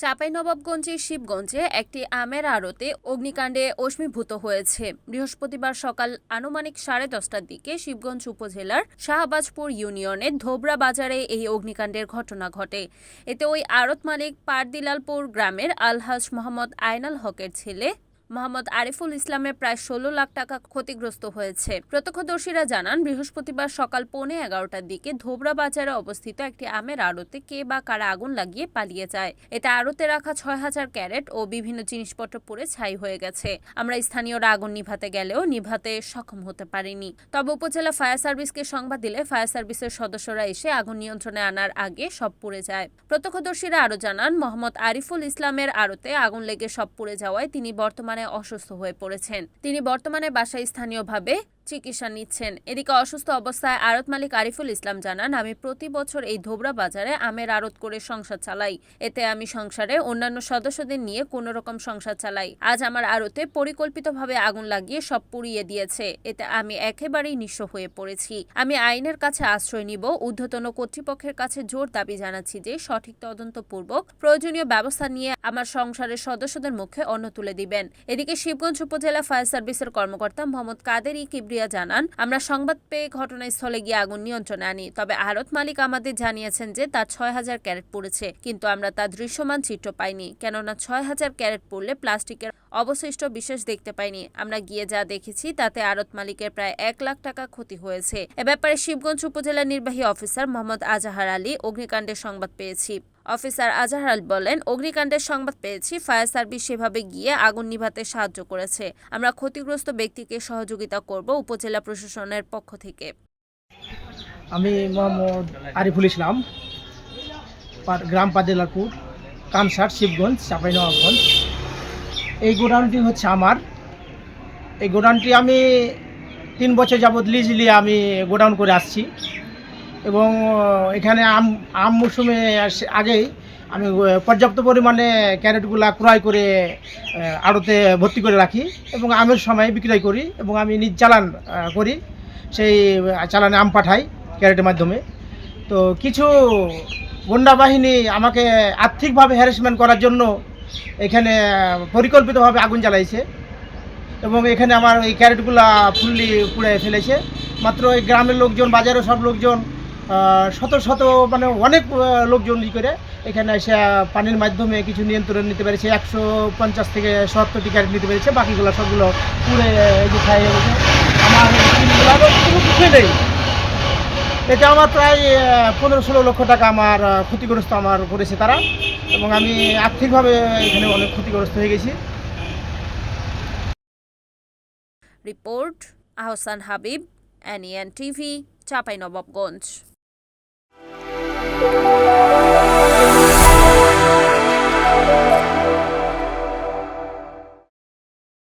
চাঁপাইনবাবগঞ্জের শিবগঞ্জে একটি আমের আড়তে অগ্নিকাণ্ডে অস্মীভূত হয়েছে। বৃহস্পতিবার সকাল আনুমানিক সাড়ে দশটার দিকে শিবগঞ্জ উপজেলার শাহবাজপুর ইউনিয়নের ধোবরা বাজারে এই অগ্নিকাণ্ডের ঘটনা ঘটে। এতে ওই আড়ত মালিক পারদিলালপুর গ্রামের আলহাজ মোহাম্মদ আয়নাল হকের ছেলে মোহাম্মদ আরিফুল ইসলামের প্রায় ষোলো লাখ টাকা ক্ষতিগ্রস্ত হয়েছে। প্রত্যক্ষদর্শীরা জানান, বৃহস্পতিবার সকাল পৌনে এগারোটার দিকে ধোবরা বাজারে অবস্থিত একটি আমের আড়তে কে বা কারা আগুন লাগিয়ে পালিয়ে যায়। এতে আড়তে রাখা ছয় হাজার ক্যারেট ও বিভিন্ন জিনিসপত্র পুড়ে ছাই হয়ে গেছে। আমরা স্থানীয়রা আগুন নিভাতে গেলেও নিভাতে সক্ষম হতে পারিনি। তবে উপজেলা ফায়ার সার্ভিসকে সংবাদ দিলে ফায়ার সার্ভিসের সদস্যরা এসে আগুন নিয়ন্ত্রণে আনার আগে সব পুড়ে যায়। প্রত্যক্ষদর্শীরা আরও জানান, মোহাম্মদ আরিফুল ইসলামের আড়তে আগুন লেগে সব পুড়ে যাওয়ায় তিনি বর্তমানে অসুস্থ হয়ে পড়েছেন। তিনি বর্তমানে বাসায় স্থানীয়ভাবে চিকিৎসা নিচ্ছেন। এদিকে অসুস্থ অবস্থায় আড়ত মালিক আরিফুল ইসলাম জানান, আমি প্রতি বছর এই ধোবরা বাজারে আমের আড়ত করে সংসার চালাই। এতে আমি সংসারে অন্যান্য সদস্যদের নিয়ে কোনো রকম সংসার চালাই। আজ আমার আড়তে পরিকল্পিতভাবে আগুন লাগিয়ে সব পুড়িয়ে দিয়েছে। এতে আমি একেবারেই নিঃস্ব হয়ে পড়েছি। আমি আইনের কাছে আশ্রয় নিব। ঊর্ধ্বতন কর্তৃপক্ষের কাছে জোর দাবি জানাচ্ছি যে, সঠিক তদন্তপূর্বক প্রয়োজনীয় ব্যবস্থা নিয়ে আমার সংসারের সদস্যদের মুখে অন্ন তুলে দিবেন। এদিকে শিবগঞ্জ উপজেলা ফায়ার সার্ভিসের কর্মকর্তা মোহাম্মদ কাদের ই কিবরিয়া জানান, আমরা সংবাদ পেয়ে ঘটনাস্থলে গিয়ে আগুন নিয়ন্ত্রণে আনি। তবে আড়ত মালিক আমাদের জানিয়েছেন যে তার ছয় হাজার ক্যারেট পড়েছে, কিন্তু আমরা তার দৃশ্যমান চিত্র পাইনি। কেননা ছয় হাজার ক্যারেট পড়লে প্লাস্টিকের অবশিষ্ট বিশেষ দেখতে পাইনি। আমরা গিয়ে যা দেখেছি, তাতে আড়ত মালিকের প্রায় এক লাখ টাকা ক্ষতি হয়েছে। এ ব্যাপারে শিবগঞ্জ উপজেলা নির্বাহী অফিসার মোহাম্মদ আজাহার আলী অগ্নিকাণ্ডের সংবাদ পেয়েছি। অফিসার আজাহার বলেন, অগ্নিকাণ্ডের সংবাদ পেয়েছি, ফায়ার সার্ভিস সেভাবে গিয়ে আগুন নিভাতে সাহায্য করেছে। আমরা ক্ষতিগ্রস্ত ব্যক্তিকে সহযোগিতা করব উপজেলা প্রশাসনের পক্ষ থেকে। আমি মোহাম্মদ আরিফুল ইসলাম গ্রাম পাদিলারপুর কানসার শিবগঞ্জ, চাঁপাইনবাবগঞ্জ। এই গোডাউনটি হচ্ছে আমার। এই গোডাউনটি আমি তিন বছর যাবৎ লিজ নিয়ে আমি গোডাউন করে আসছি। এবং এখানে আম আম মৌসুমে আগেই আমি পর্যাপ্ত পরিমাণে ক্যারেটগুলা ক্রয় করে আড়তে ভর্তি করে রাখি এবং আমের সময় বিক্রয় করি এবং আমি নিজ চালান করি। সেই চালানে আম পাঠাই ক্যারেটের মাধ্যমে। তো কিছু গুন্ডা বাহিনী আমাকে আর্থিকভাবে হ্যারাসমেন্ট করার জন্য এখানে পরিকল্পিতভাবে আগুন জ্বালাইছে এবং এখানে আমার এই ক্যারেটগুলা ফুললি পুড়ে ফেলেছে। মাত্র এই গ্রামের লোকজন, বাজারের সব লোকজন শত শত মানে অনেক লোকজন ই করে। এখানে এসে পানির মাধ্যমে কিছু নিয়ন্ত্রণ নিতে পেরেছে। একশো পঞ্চাশ থেকে সত্তরটি ক্যারেট নিতে পেরেছে। বাকিগুলো সবগুলো পুড়ে খাই গেছে। আমার কিছু নেই। এটা আমার প্রায় পনেরো ষোলো লক্ষ টাকা আমার ক্ষতিগ্রস্ত আমার করেছে তারা। এবং আমি আর্থিকভাবে এখানে অনেক ক্ষতিগ্রস্ত হয়ে গেছি। Report Ahsan Habib, NEN TV, Chapainawabganj. Música